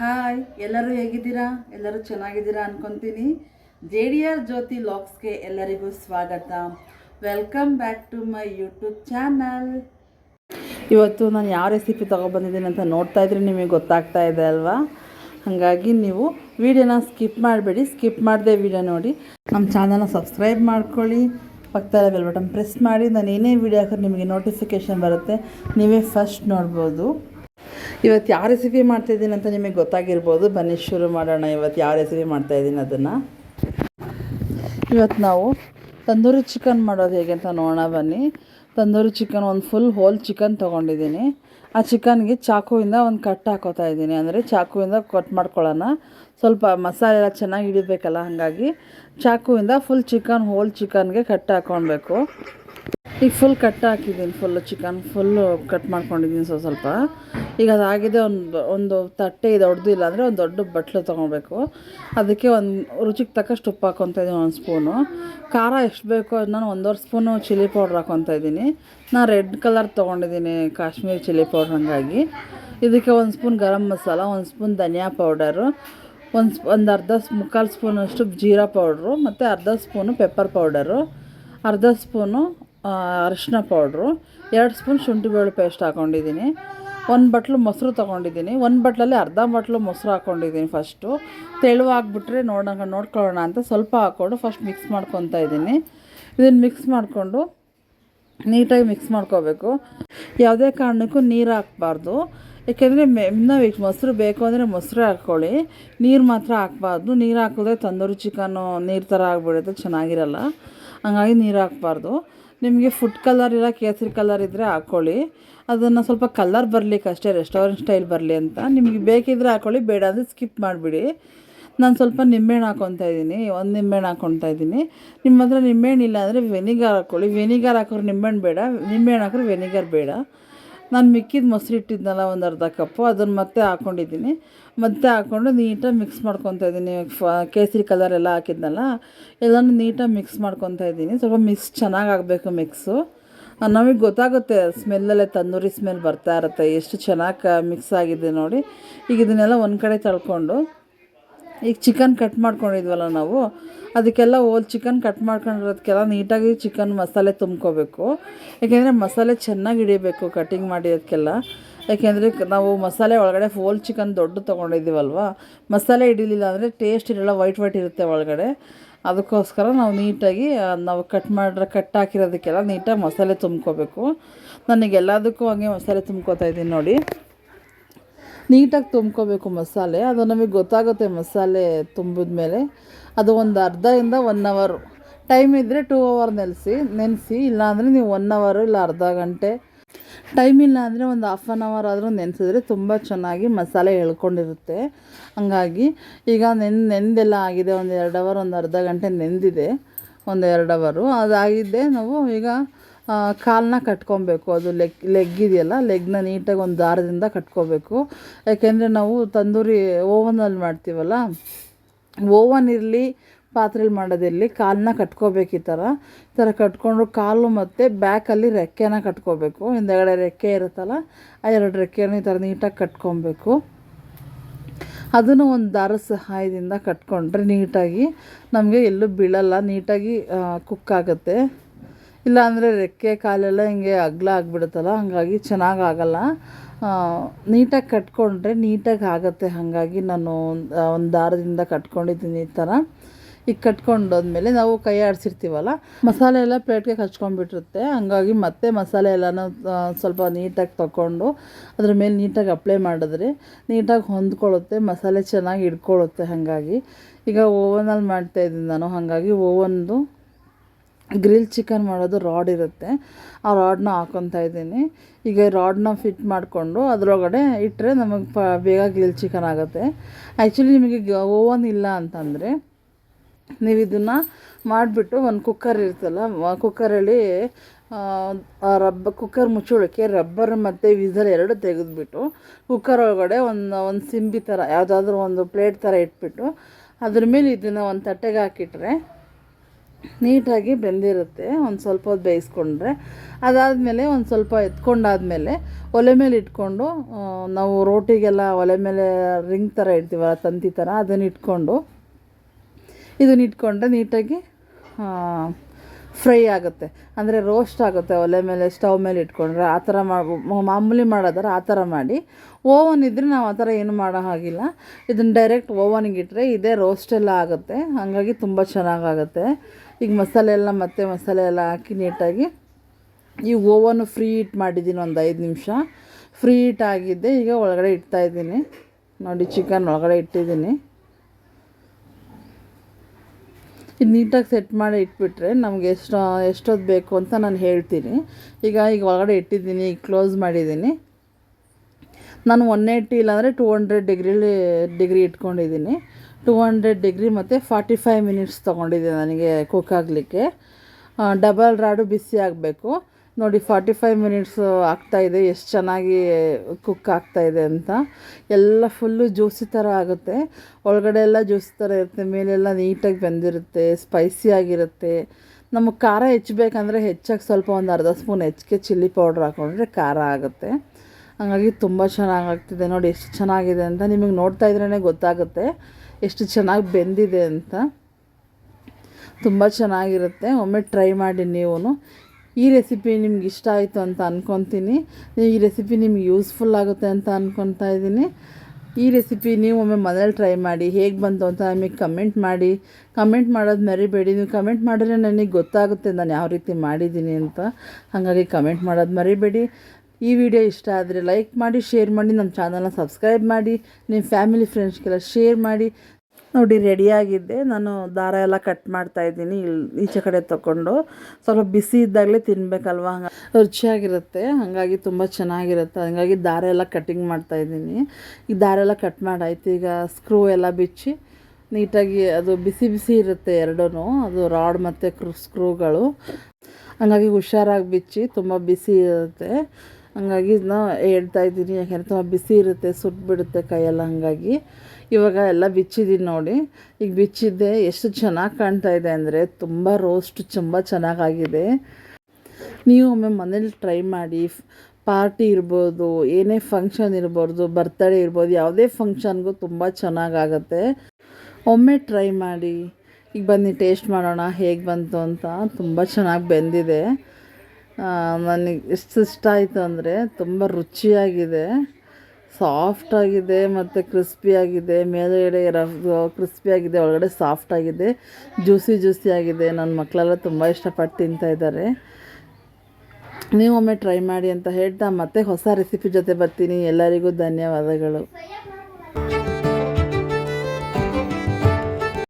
Hi ಎಲ್ಲರೂ ಹೇಗಿದ್ದೀರಾ? ಎಲ್ಲರೂ ಚೆನ್ನಾಗಿದ್ದೀರಾ ಅನ್ಕೊಂತೀನಿ. ಜೆ ಡಿ ಆರ್ ಜ್ಯೋತಿ ಲಾಕ್ಸ್ಗೆ ಎಲ್ಲರಿಗೂ ಸ್ವಾಗತ. Welcome back to my YouTube channel ಇವತ್ತು ನಾನು ಯಾವ ರೆಸಿಪಿ ತೊಗೊಬಂದಿದ್ದೀನಿ ಅಂತ ನೋಡ್ತಾ ಇದ್ರೆ ನಿಮಗೆ ಗೊತ್ತಾಗ್ತಾ ಇದೆ ಅಲ್ವಾ? ಹಾಗಾಗಿ ನೀವು ವಿಡಿಯೋನ ಸ್ಕಿಪ್ ಮಾಡಬೇಡಿ. ಸ್ಕಿಪ್ ಮಾಡಿದೆ ವಿಡಿಯೋ ನೋಡಿ. ನಮ್ಮ ಚಾನಲ್ನ ಸಬ್ಸ್ಕ್ರೈಬ್ ಮಾಡ್ಕೊಳ್ಳಿ. ಪಕ್ಕದಲ್ಲಿ ಬೆಲ್ ಬಟನ್ ಪ್ರೆಸ್ ಮಾಡಿ. ನಾನು ಏನೇ ವಿಡಿಯೋ ಹಾಕಿದ್ರೆ ನಿಮಗೆ ನೋಟಿಫಿಕೇಷನ್ ಬರುತ್ತೆ. ನೀವೇ ಫಸ್ಟ್ ನೋಡ್ಬೋದು. ಇವತ್ತು ಯಾವ ರೆಸಿಪಿ ಮಾಡ್ತಾಯಿದ್ದೀನಿ ಅಂತ ನಿಮಗೆ ಗೊತ್ತಾಗಿರ್ಬೋದು. ಬನ್ನಿ, ಶುರು ಮಾಡೋಣ. ಇವತ್ತು ಯಾವ ರೆಸಿಪಿ ಮಾಡ್ತಾಯಿದ್ದೀನಿ ಅದನ್ನು. ಇವತ್ತು ನಾವು ತಂದೂರಿ ಚಿಕನ್ ಮಾಡೋದು ಹೇಗೆ ಅಂತ ನೋಡೋಣ ಬನ್ನಿ. ತಂದೂರಿ ಚಿಕನ್ ಒಂದು ಫುಲ್ ಹೋಲ್ ಚಿಕನ್ ತೊಗೊಂಡಿದ್ದೀನಿ. ಆ ಚಿಕನ್ಗೆ ಚಾಕುವಿಂದ ಒಂದು ಕಟ್ ಹಾಕೋತಾ ಇದ್ದೀನಿ. ಅಂದರೆ ಚಾಕುವಿಂದ ಕಟ್ ಮಾಡ್ಕೊಳ್ಳೋಣ. ಸ್ವಲ್ಪ ಮಸಾಲೆ ಎಲ್ಲ ಚೆನ್ನಾಗಿ ಹಿಡಿಬೇಕಲ್ಲ, ಹಾಗಾಗಿ ಚಾಕುವಿಂದ ಫುಲ್ ಚಿಕನ್ ಹೋಲ್ ಚಿಕನ್ಗೆ ಕಟ್ ಹಾಕ್ಕೊಳ್ಬೇಕು ಈಗ ಫುಲ್ ಕಟ್ ಹಾಕಿದ್ದೀನಿ ಫುಲ್ಲು ಚಿಕನ್ ಫುಲ್ಲು ಕಟ್ ಮಾಡ್ಕೊಂಡಿದ್ದೀನಿ ಸ್ವಲ್ಪ ಸ್ವಲ್ಪ. ಈಗ ಅದಾಗಿದೆ ಒಂದು ಒಂದು ತಟ್ಟೆ ಇದು ದೊಡ್ಡದು ಇಲ್ಲ ಅಂದರೆ ಒಂದು ದೊಡ್ಡ ಬಟ್ಲು ತೊಗೊಬೇಕು. ಅದಕ್ಕೆ ಒಂದು ರುಚಿಗೆ ತಕ್ಕಷ್ಟು ಉಪ್ಪು ಹಾಕ್ಕೊತಾ ಇದ್ದೀನಿ ಒಂದು ಸ್ಪೂನು. ಖಾರ ಎಷ್ಟು ಬೇಕು ನಾನು ಒಂದೂವರೆ ಸ್ಪೂನು ಚಿಲ್ಲಿ ಪೌಡ್ರ್ ಹಾಕ್ಕೊತಾ ಇದ್ದೀನಿ ನಾನು ರೆಡ್ ಕಲರ್ ತೊಗೊಂಡಿದ್ದೀನಿ ಕಾಶ್ಮೀರಿ ಚಿಲ್ಲಿ ಪೌಡ್ರ್ ಹಾಗಾಗಿ. ಇದಕ್ಕೆ ಒಂದು ಸ್ಪೂನ್ ಗರಂ ಮಸಾಲ, ಒಂದು ಸ್ಪೂನ್ ಧನಿಯಾ ಪೌಡರು, ಒಂದು ಸ್ಪ್, ಒಂದು ಅರ್ಧ ಮುಕ್ಕಾಲು ಸ್ಪೂನಷ್ಟು ಜೀರಾ ಪೌಡ್ರು ಮತ್ತು ಅರ್ಧ ಸ್ಪೂನು ಪೆಪ್ಪರ್ ಪೌಡರು, ಅರ್ಧ ಸ್ಪೂನು ಅರಿಶಿನ ಪೌಡ್ರು, ಎರಡು ಸ್ಪೂನ್ ಶುಂಠಿ ಬೆಳ್ಳು ಪೇಸ್ಟ್ ಹಾಕ್ಕೊಂಡಿದ್ದೀನಿ ಒಂದು ಬಟ್ಲು ಮೊಸರು ತೊಗೊಂಡಿದ್ದೀನಿ. ಒಂದು ಬಟ್ಲಲ್ಲಿ ಅರ್ಧ ಬಟ್ಲು ಮೊಸರು ಹಾಕ್ಕೊಂಡಿದ್ದೀನಿ ಫಸ್ಟು ತೆಳುವಾಗ್ಬಿಟ್ರೆ ನೋಡೋಂಗೆ ನೋಡ್ಕೊಳ್ಳೋಣ ಅಂತ ಸ್ವಲ್ಪ ಹಾಕ್ಕೊಂಡು ಫಸ್ಟ್ ಮಿಕ್ಸ್ ಮಾಡ್ಕೊತಾ ಇದ್ದೀನಿ. ಇದನ್ನು ಮಿಕ್ಸ್ ಮಾಡಿಕೊಂಡು ನೀಟಾಗಿ ಮಿಕ್ಸ್ ಮಾಡ್ಕೋಬೇಕು. ಯಾವುದೇ ಕಾರಣಕ್ಕೂ ನೀರು ಹಾಕ್ಬಾರ್ದು. ಏಕೆಂದರೆ ಇನ್ನೂ ಮೊಸರು ಬೇಕು ಅಂದರೆ ಮೊಸರು ಹಾಕ್ಕೊಳ್ಳಿ. ನೀರು ಮಾತ್ರ ಹಾಕ್ಬಾರ್ದು. ನೀರು ಹಾಕಿದ್ರೆ ತಂದೂರಿ ಚಿಕನ್ನು ನೀರು ಥರ ಆಗಿಬಿಡುತ್ತೆ, ಚೆನ್ನಾಗಿರಲ್ಲ. ಹಂಗಾಗಿ ನೀರು ಹಾಕ್ಬಾರ್ದು. ನಿಮಗೆ ಫುಡ್ ಕಲರ್ ಇಲ್ಲ, ಕೇಸರಿ ಕಲರ್ ಇದ್ದರೆ ಹಾಕ್ಕೊಳ್ಳಿ. ಅದನ್ನು ಸ್ವಲ್ಪ ಕಲರ್ ಬರಲಿಕ್ಕೆ ಅಷ್ಟೇ ರೆಸ್ಟೋರೆಂಟ್ ಸ್ಟೈಲ್ ಬರಲಿ ಅಂತ. ನಿಮಗೆ ಬೇಕಿದ್ರೆ ಹಾಕೊಳ್ಳಿ, ಬೇಡ ಅಂದರೆ ಸ್ಕಿಪ್ ಮಾಡಿಬಿಡಿ. ನಾನು ಸ್ವಲ್ಪ ನಿಂಬೆಹಣ್ಣು ಹಾಕ್ಕೊತಾ ಇದ್ದೀನಿ, ಒಂದು ನಿಂಬೆಹಣ್ಣು ಹಾಕೊತಾ ಇದ್ದೀನಿ. ನಿಮ್ಮ ಹತ್ರ ನಿಂಬೆಹಣ್ಣು ಇಲ್ಲ ಅಂದರೆ ವೆನಿಗರ್ ಹಾಕ್ಕೊಳ್ಳಿ ವೆನಿಗರ್ ಹಾಕೋರು ನಿಂಬೆಹಣ್ಣು ಬೇಡ, ನಿಂಬೆಹಣ್ಣು ಹಾಕೋರು ವೆನಿಗರ್ ಬೇಡ. ನಾನು ಮಿಕ್ಕಿದ ಮೊಸರು ಇಟ್ಟಿದ್ನಲ್ಲ ಒಂದು ಅರ್ಧ ಕಪ್ಪು ಅದನ್ನು ಮತ್ತೆ ಹಾಕ್ಕೊಂಡಿದ್ದೀನಿ ಮತ್ತೆ ಹಾಕ್ಕೊಂಡು ನೀಟಾಗಿ ಮಿಕ್ಸ್ ಮಾಡ್ಕೊತಾ ಇದ್ದೀನಿ. ಫ, ಕೇಸರಿ ಕಲರ್ ಎಲ್ಲ ಹಾಕಿದ್ನಲ್ಲ, ಎಲ್ಲನೂ ನೀಟಾಗಿ ಮಿಕ್ಸ್ ಮಾಡ್ಕೊತಾ ಇದ್ದೀನಿ. ಸ್ವಲ್ಪ ಮಿಕ್ಸ್ ಚೆನ್ನಾಗಿ ಆಗಬೇಕು ಮಿಕ್ಸು ನಮಗೆ ಗೊತ್ತಾಗುತ್ತೆ ಸ್ಮೆಲ್ಲಲ್ಲೇ ತಂದೂರಿ ಸ್ಮೆಲ್ ಬರ್ತಾ ಇರುತ್ತೆ, ಎಷ್ಟು ಚೆನ್ನಾಗಿ ಮಿಕ್ಸ್ ಆಗಿದೆ ನೋಡಿ. ಈಗ ಇದನ್ನೆಲ್ಲ ಒಂದು ಕಡೆ ತಳ್ಕೊಂಡು, ಈಗ ಚಿಕನ್ ಕಟ್ ಮಾಡ್ಕೊಂಡಿದ್ವಲ್ಲ ನಾವು, ಅದಕ್ಕೆಲ್ಲ ಓಲ್ ಚಿಕನ್ ಕಟ್ ಮಾಡ್ಕೊಂಡಿರೋದಕ್ಕೆಲ್ಲ ನೀಟಾಗಿ ಚಿಕನ್ ಮಸಾಲೆ ತುಂಬ್ಕೋಬೇಕು. ಯಾಕೆಂದರೆ ಮಸಾಲೆ ಚೆನ್ನಾಗಿ ಹಿಡಿಬೇಕು ಕಟಿಂಗ್ ಮಾಡಿರೋದಕ್ಕೆಲ್ಲ ಯಾಕೆಂದರೆ ನಾವು ಮಸಾಲೆ ಒಳಗಡೆ ಹೋಲ್ ಚಿಕನ್ ದೊಡ್ಡ ತೊಗೊಂಡಿದ್ದೀವಲ್ವ, ಮಸಾಲೆ ಹಿಡಿಲಿಲ್ಲ ಅಂದರೆ ಟೇಸ್ಟ್ ಇರಲ್ಲ ವೈಟ್ ವೈಟ್ ಇರುತ್ತೆ ಒಳಗಡೆ. ಅದಕ್ಕೋಸ್ಕರ ನಾವು ನೀಟಾಗಿ ನಾವು ಕಟ್ ಮಾಡಿರೋ ಕಟ್ ಹಾಕಿರೋದಕ್ಕೆಲ್ಲ ನೀಟಾಗಿ ಮಸಾಲೆ ತುಂಬ್ಕೋಬೇಕು. ನನಗೆ ಎಲ್ಲದಕ್ಕೂ ಹಂಗೆ ಮಸಾಲೆ ತುಂಬ್ಕೋತಾ ಇದ್ದೀನಿ ನೋಡಿ. ನೀಟಾಗಿ ತುಂಬ್ಕೋಬೇಕು ಮಸಾಲೆ. ಅದು ನಮಗೆ ಗೊತ್ತಾಗುತ್ತೆ ಮಸಾಲೆ ತುಂಬಿದ ಮೇಲೆ ಅದು ಒಂದು ಅರ್ಧದಿಂದ ಒನ್ ಅವರ್ ಟೈಮ್ ಇದ್ದರೆ ಟೂ ಅವರ್ ನೆಲೆಸಿ ನೆನೆಸಿ ಇಲ್ಲಾಂದರೆ ನೀವು ಒನ್ ಅವರು ಇಲ್ಲ ಅರ್ಧ ಗಂಟೆ ಟೈಮ್ ಇಲ್ಲ ಅಂದರೆ ಒಂದು ಹಾಫ್ ಆನ್ ಅವರ್ ಆದರೂ ನೆನೆಸಿದ್ರೆ ತುಂಬ ಚೆನ್ನಾಗಿ ಮಸಾಲೆ ಎಳ್ಕೊಂಡಿರುತ್ತೆ. ಹಂಗಾಗಿ ಈಗ ನೆನ್, ನೆಂದೆಲ್ಲ ಆಗಿದೆ, ಒಂದು ಎರಡು ಅವರ್ ಒಂದು ಅರ್ಧ ಗಂಟೆ ನೆಂದಿದೆ, ಒಂದು ಎರಡು ಅವರು ಅದಾಗಿದ್ದೆ ನಾವು ಈಗ ಕಾಲನ್ನ ಕಟ್ಕೊಬೇಕು. ಅದು ಲೆಗ್ ಲೆಗ್ ಇದೆಯಲ್ಲ, ಲೆಗ್ನ ನೀಟಾಗಿ ಒಂದು ದಾರದಿಂದ ಕಟ್ಕೋಬೇಕು. ಯಾಕೆಂದರೆ ನಾವು ತಂದೂರಿ ಓವನಲ್ಲಿ ಮಾಡ್ತೀವಲ್ಲ, ಓವನ್ ಇರಲಿ ಪಾತ್ರೆಲಿ ಮಾಡೋದಿರಲಿ ಕಾಲನ್ನ ಕಟ್ಕೋಬೇಕು ಈ ಥರ. ಈ ಥರ ಕಟ್ಕೊಂಡು ಕಾಲು ಮತ್ತು ಬ್ಯಾಕಲ್ಲಿ ರೆಕ್ಕೆನ ಕಟ್ಕೋಬೇಕು. ಹಿಂದೆಗಡೆ ರೆಕ್ಕೆ ಇರುತ್ತಲ್ಲ, ಆ ಎರಡು ರೆಕ್ಕೆನ ಈ ಥರ ನೀಟಾಗಿ ಕಟ್ಕೊಬೇಕು. ಅದನ್ನು ಒಂದು ದಾರ ಸಹಾಯದಿಂದ ಕಟ್ಕೊಂಡ್ರೆ ನೀಟಾಗಿ ನಮಗೆ ಎಲ್ಲೂ ಬೀಳಲ್ಲ, ನೀಟಾಗಿ ಕುಕ್ ಆಗುತ್ತೆ. ಇಲ್ಲಾಂದರೆ ರೆಕ್ಕೆ ಕಾಲೆಲ್ಲ ಹಿಂಗೆ ಅಗ್ಲ ಆಗಿಬಿಡುತ್ತಲ್ಲ, ಹಾಗಾಗಿ ಚೆನ್ನಾಗಿ ಆಗಲ್ಲ. ನೀಟಾಗಿ ಕಟ್ಕೊಂಡ್ರೆ ನೀಟಾಗಿ ಆಗುತ್ತೆ. ಹಾಗಾಗಿ ನಾನು ಒಂದು ದಾರದಿಂದ ಕಟ್ಕೊಂಡಿದ್ದೀನಿ ಈ ಥರ. ಈಗ ಕಟ್ಕೊಂಡೋದ್ಮೇಲೆ ನಾವು ಕೈ ಆಡಿಸಿರ್ತೀವಲ್ಲ, ಮಸಾಲೆ ಎಲ್ಲ ಪ್ಲೇಟ್ಗೆ ಹಚ್ಕೊಂಡ್ಬಿಟ್ಟಿರುತ್ತೆ ಹಂಗಾಗಿ ಮತ್ತೆ ಮಸಾಲೆ ಎಲ್ಲನೂ ಸ್ವಲ್ಪ ನೀಟಾಗಿ ತಗೊಂಡು ಅದ್ರ ಮೇಲೆ ನೀಟಾಗಿ ಅಪ್ಲೈ ಮಾಡಿದ್ರೆ ನೀಟಾಗಿ ಹೊಂದ್ಕೊಳ್ಳುತ್ತೆ, ಮಸಾಲೆ ಚೆನ್ನಾಗಿ ಹಿಡ್ಕೊಳ್ಳುತ್ತೆ ಹಾಗಾಗಿ. ಈಗ ಓವನಲ್ಲಿ ಮಾಡ್ತಾಯಿದ್ದೀನಿ ನಾನು, ಹಾಗಾಗಿ ಓವನ್ದು ಗ್ರಿಲ್ ಚಿಕನ್ ಮಾಡೋದು ರಾಡ್ ಇರುತ್ತೆ. ಆ ರಾಡ್ನ ಹಾಕೊತಾ ಇದ್ದೀನಿ. ಈಗ ರಾಡ್ನ ಫಿಟ್ ಮಾಡಿಕೊಂಡು ಅದರೊಳಗಡೆ ಇಟ್ಟರೆ ನಮಗೆ ಬೇಗ ಗ್ರಿಲ್ ಚಿಕನ್ ಆಗುತ್ತೆ. ಆ್ಯಕ್ಚುಲಿ ನಿಮಗೆ ಓವನ್ ಇಲ್ಲ ಅಂತಂದರೆ ನೀವು ಇದನ್ನು ಮಾಡಿಬಿಟ್ಟು ಒಂದು ಕುಕ್ಕರ್ ಇರುತ್ತಲ್ಲ ಕುಕ್ಕರಲ್ಲಿ ರಬ್ಬ ಕುಕ್ಕರ್ ಮುಚ್ಚೋಳಕ್ಕೆ ರಬ್ಬರ್ ಮತ್ತು ವಿಸಲ್ ಎರಡು ತೆಗೆದುಬಿಟ್ಟು ಕುಕ್ಕರ್ ಒಳಗಡೆ ಒಂದು ಒಂದು ಸಿಂಬಿ ಥರ ಯಾವುದಾದ್ರೂ ಒಂದು ಪ್ಲೇಟ್ ಥರ ಇಟ್ಬಿಟ್ಟು ಅದ್ರ ಮೇಲೆ ಇದನ್ನು ಒಂದು ತಟ್ಟೆಗೆ ಹಾಕಿಟ್ರೆ ನೀಟಾಗಿ ಬೆಂದಿರುತ್ತೆ, ಒಂದು ಸ್ವಲ್ಪ ಹೊತ್ತು ಬೇಯಿಸ್ಕೊಂಡ್ರೆ. ಅದಾದಮೇಲೆ ಒಂದು ಸ್ವಲ್ಪ ಎತ್ಕೊಂಡಾದಮೇಲೆ ಒಲೆ ಮೇಲೆ ಇಟ್ಕೊಂಡು ನಾವು ರೋಟಿಗೆಲ್ಲ ಒಲೆ ಮೇಲೆ ರಿಂಗ್ ಥರ ಇಡ್ತೀವಲ್ಲ, ತಂತಿ ಥರ ಅದನ್ನು ಇಟ್ಕೊಂಡು ಇದನ್ನ ಇಟ್ಕೊಂಡ್ರೆ ನೀಟಾಗಿ ಫ್ರೈ ಆಗುತ್ತೆ. ಅಂದರೆ ರೋಸ್ಟ್ ಆಗುತ್ತೆ ಒಲೆ ಮೇಲೆ ಸ್ಟವ್ ಮೇಲೆ ಇಟ್ಕೊಂಡ್ರೆ ಆ ಥರ ಮಾಡಿ, ಮಾಮೂಲಿ ಮಾಡೋದಾರ ಆ ಥರ ಮಾಡಿ. ಓವನ್ ಇದ್ದರೆ ನಾವು ಆ ಥರ ಏನು ಮಾಡೋ ಹಾಗಿಲ್ಲ. ಇದನ್ನು ಡೈರೆಕ್ಟ್ ಓವನಿಗೆ ಇಟ್ಟರೆ ಇದೇ ರೋಸ್ಟ್ ಎಲ್ಲ ಆಗುತ್ತೆ. ಹಾಗಾಗಿ ತುಂಬ ಚೆನ್ನಾಗಾಗುತ್ತೆ. ಈಗ ಮಸಾಲೆ ಎಲ್ಲ ಮತ್ತೆ ಮಸಾಲೆ ಎಲ್ಲ ಹಾಕಿ ನೀಟಾಗಿ, ಈ ಓವನು ಫ್ರೀ ಹೀಟ್ ಮಾಡಿದ್ದೀನಿ ಒಂದು ಐದು ನಿಮಿಷ. ಫ್ರೀ ಹೀಟ್ ಆಗಿದ್ದೆ ಈಗ ಒಳಗಡೆ ಇಡ್ತಾ ಇದ್ದೀನಿ. ನೋಡಿ ಚಿಕನ್ ಒಳಗಡೆ ಇಟ್ಟಿದ್ದೀನಿ. ಇದು ನೀಟಾಗಿ ಸೆಟ್ ಮಾಡಿ ಇಟ್ಬಿಟ್ರೆ ನಮಗೆ ಎಷ್ಟು, ಎಷ್ಟೊತ್ತು ಬೇಕು ಅಂತ ನಾನು ಹೇಳ್ತೀನಿ. ಈಗ ಈಗ ಒಳಗಡೆ ಇಟ್ಟಿದ್ದೀನಿ, ಈಗ ಕ್ಲೋಸ್ ಮಾಡಿದ್ದೀನಿ. ನಾನು ಒನ್ ಏಯ್ಟಿ ಇಲ್ಲಾಂದರೆ ಟೂ ಹಂಡ್ರೆಡ್ ಡಿಗ್ರೀಲಿ ಡಿಗ್ರಿ ಇಟ್ಕೊಂಡಿದ್ದೀನಿ. ಟೂ ಹಂಡ್ರೆಡ್ ಡಿಗ್ರಿ ಮತ್ತು ಫಾರ್ಟಿ ಫೈವ್ ಮಿನಿಟ್ಸ್ ತೊಗೊಂಡಿದ್ದೀನಿ ನನಗೆ ಕುಕ್ ಆಗಲಿಕ್ಕೆ. ಡಬಲ್ ರಾಡು ಬಿಸಿ ಆಗಬೇಕು. ನೋಡಿ ಫಾರ್ಟಿ ಫೈವ್ ಮಿನಿಟ್ಸ್ ಆಗ್ತಾಯಿದೆ ಎಷ್ಟು ಚೆನ್ನಾಗಿ ಕುಕ್ ಆಗ್ತಾಯಿದೆ ಅಂತ. ಎಲ್ಲ ಫುಲ್ಲು ಜ್ಯೂಸಿ ಥರ ಆಗುತ್ತೆ. ಒಳಗಡೆ ಎಲ್ಲ ಜ್ಯೂಸಿ ಥರ ಇರುತ್ತೆ, ಮೇಲೆಲ್ಲ ನೀಟಾಗಿ ಬೆಂದಿರುತ್ತೆ ಸ್ಪೈಸಿ ಆಗಿರುತ್ತೆ. ನಮಗೆ ಖಾರ ಹೆಚ್ಚಬೇಕಂದ್ರೆ ಹೆಚ್ಚಾಗಿ ಸ್ವಲ್ಪ ಒಂದು ಅರ್ಧ ಸ್ಪೂನ್ ಹೆಚ್ಚಿಗೆ ಚಿಲ್ಲಿ ಪೌಡ್ರ್ ಹಾಕ್ಕೊಂಡ್ರೆ ಖಾರ ಆಗುತ್ತೆ. ಹಾಗಾಗಿ ತುಂಬ ಚೆನ್ನಾಗಾಗ್ತಿದೆ ನೋಡಿ, ಎಷ್ಟು ಚೆನ್ನಾಗಿದೆ ಅಂತ ನಿಮಗೆ ನೋಡ್ತಾ ಇದ್ರೇ ಗೊತ್ತಾಗುತ್ತೆ. ಎಷ್ಟು ಚೆನ್ನಾಗಿ ಬೆಂದಿದೆ ಅಂತ. ತುಂಬ ಚೆನ್ನಾಗಿರುತ್ತೆ. ಒಮ್ಮೆ ಟ್ರೈ ಮಾಡಿ ನೀವು ಈ ರೆಸಿಪಿ ನಿಮ್ಗೆ ಇಷ್ಟ ಆಯಿತು ಅಂತ ಅಂದ್ಕೊತೀನಿ ಈ ರೆಸಿಪಿ ನಿಮ್ಗೆ ಯೂಸ್ಫುಲ್ ಆಗುತ್ತೆ ಅಂತ ಅಂದ್ಕೊತಾ ಇದ್ದೀನಿ. ಈ ರೆಸಿಪಿ ನೀವು ಒಮ್ಮೆ ಮನೇಲಿ ಟ್ರೈ ಮಾಡಿ, ಹೇಗೆ ಬಂತು ಅಂತ ನಮಗೆ ಕಮೆಂಟ್ ಮಾಡಿ. ಕಮೆಂಟ್ ಮಾಡೋದು ಮರಿಬೇಡಿ. ನೀವು ಕಮೆಂಟ್ ಮಾಡಿದ್ರೆ ನನಗೆ ಗೊತ್ತಾಗುತ್ತೆ ನಾನು ಯಾವ ರೀತಿ ಮಾಡಿದ್ದೀನಿ ಅಂತ. ಹಾಗಾಗಿ ಕಮೆಂಟ್ ಮಾಡೋದು ಮರಿಬೇಡಿ. ಈ ವಿಡಿಯೋ ಇಷ್ಟ ಆದರೆ ಲೈಕ್ ಮಾಡಿ ಶೇರ್ ಮಾಡಿ ನಮ್ಮ ಚಾನಲ್ನ ಸಬ್ಸ್ಕ್ರೈಬ್ ಮಾಡಿ. ನಿಮ್ಮ ಫ್ಯಾಮಿಲಿ ಫ್ರೆಂಡ್ಸ್ಗೆಲ್ಲ ಶೇರ್ ಮಾಡಿ. ನೋಡಿ ರೆಡಿಯಾಗಿದ್ದೆ ನಾನು ದಾರ ಎಲ್ಲ ಕಟ್ ಮಾಡ್ತಾ ಇದ್ದೀನಿ. ಇಲ್ಲಿ ಈಚೆ ಕಡೆ ತಗೊಂಡು. ಸ್ವಲ್ಪ ಬಿಸಿ ಇದ್ದಾಗಲೇ ತಿನ್ನಬೇಕಲ್ವ ರುಚಿಯಾಗಿರುತ್ತೆ. ಹಾಗಾಗಿ ತುಂಬ ಚೆನ್ನಾಗಿರುತ್ತೆ. ಹಾಗಾಗಿ ದಾರ ಎಲ್ಲ ಕಟ್ಟಿಂಗ್ ಮಾಡ್ತಾ ಇದ್ದೀನಿ. ಈ ದಾರ ಎಲ್ಲ ಕಟ್ ಮಾಡಾಯ್ತು. ಈಗ ಸ್ಕ್ರೂ ಎಲ್ಲ ಬಿಚ್ಚಿ ನೀಟಾಗಿ ಅದು ಬಿಸಿ ಬಿಸಿ ಇರುತ್ತೆ ಎರಡೂ ಅದು ರಾಡ್ ಮತ್ತು ಕ್ರೂ ಸ್ಕ್ರೂಗಳು ಹಂಗಾಗಿ ಹುಷಾರಾಗಿ ಬಿಚ್ಚಿ ತುಂಬ ಬಿಸಿ ಇರುತ್ತೆ. ಹಂಗಾಗಿ ನಾ ಹೇಳ್ತಾ ಇದ್ದೀನಿ. ಯಾಕೆಂದರೆ ತುಂಬ ಬಿಸಿ ಇರುತ್ತೆ, ಸುಟ್ಬಿಡುತ್ತೆ ಕೈಯೆಲ್ಲ. ಹಾಗಾಗಿ ಇವಾಗ ಎಲ್ಲ ಬಿಚ್ಚಿದ್ದೀನಿ ನೋಡಿ. ಈಗ ಬಿಚ್ಚಿದ್ದೆ ಎಷ್ಟು ಚೆನ್ನಾಗಿ ಕಾಣ್ತಾ ಇದೆ ಅಂದರೆ ತುಂಬ ರೋಸ್ಟ್ ತುಂಬ ಚೆನ್ನಾಗಾಗಿದೆ. ನೀವು ಒಮ್ಮೆ ಮನೇಲಿ ಟ್ರೈ ಮಾಡಿ ಪಾರ್ಟಿ ಇರ್ಬೋದು, ಏನೇ ಫಂಕ್ಷನ್ ಇರ್ಬೋದು ಬರ್ತಡೇ ಇರ್ಬೋದು, ಯಾವುದೇ ಫಂಕ್ಷನ್ಗೂ ತುಂಬ ಚೆನ್ನಾಗಾಗತ್ತೆ. ಒಮ್ಮೆ ಟ್ರೈ ಮಾಡಿ, ಈಗ ಬನ್ನಿ ಟೇಸ್ಟ್ ಮಾಡೋಣ, ಹೇಗೆ ಬಂತು ಅಂತ ತುಂಬ ಚೆನ್ನಾಗಿ ಬೆಂದಿದೆ. ನನಗೆ ಎಷ್ಟು ಇಷ್ಟ ಆಯಿತು ಅಂದರೆ ತುಂಬ ರುಚಿಯಾಗಿದೆ. ಸಾಫ್ಟಾಗಿದೆ ಮತ್ತು ಕ್ರಿಸ್ಪಿಯಾಗಿದೆ ಮೇಲುಗಡೆ ರಫ್ ಕ್ರಿಸ್ಪಿಯಾಗಿದೆ ಒಳಗಡೆ ಸಾಫ್ಟಾಗಿದೆ ಜ್ಯೂಸಿ ಜ್ಯೂಸಿ ಆಗಿದೆ. ನನ್ನ ಮಕ್ಕಳೆಲ್ಲ ತುಂಬ ಇಷ್ಟಪಟ್ಟು ತಿಂತಾ ಇದ್ದಾರೆ. ನೀವು ಒಮ್ಮೆ ಟ್ರೈ ಮಾಡಿ ಅಂತ ಹೇಳ್ತಾ ಮತ್ತೆ ಹೊಸ ರೆಸಿಪಿ ಜೊತೆ ಬರ್ತೀನಿ. ಎಲ್ಲರಿಗೂ ಧನ್ಯವಾದಗಳು.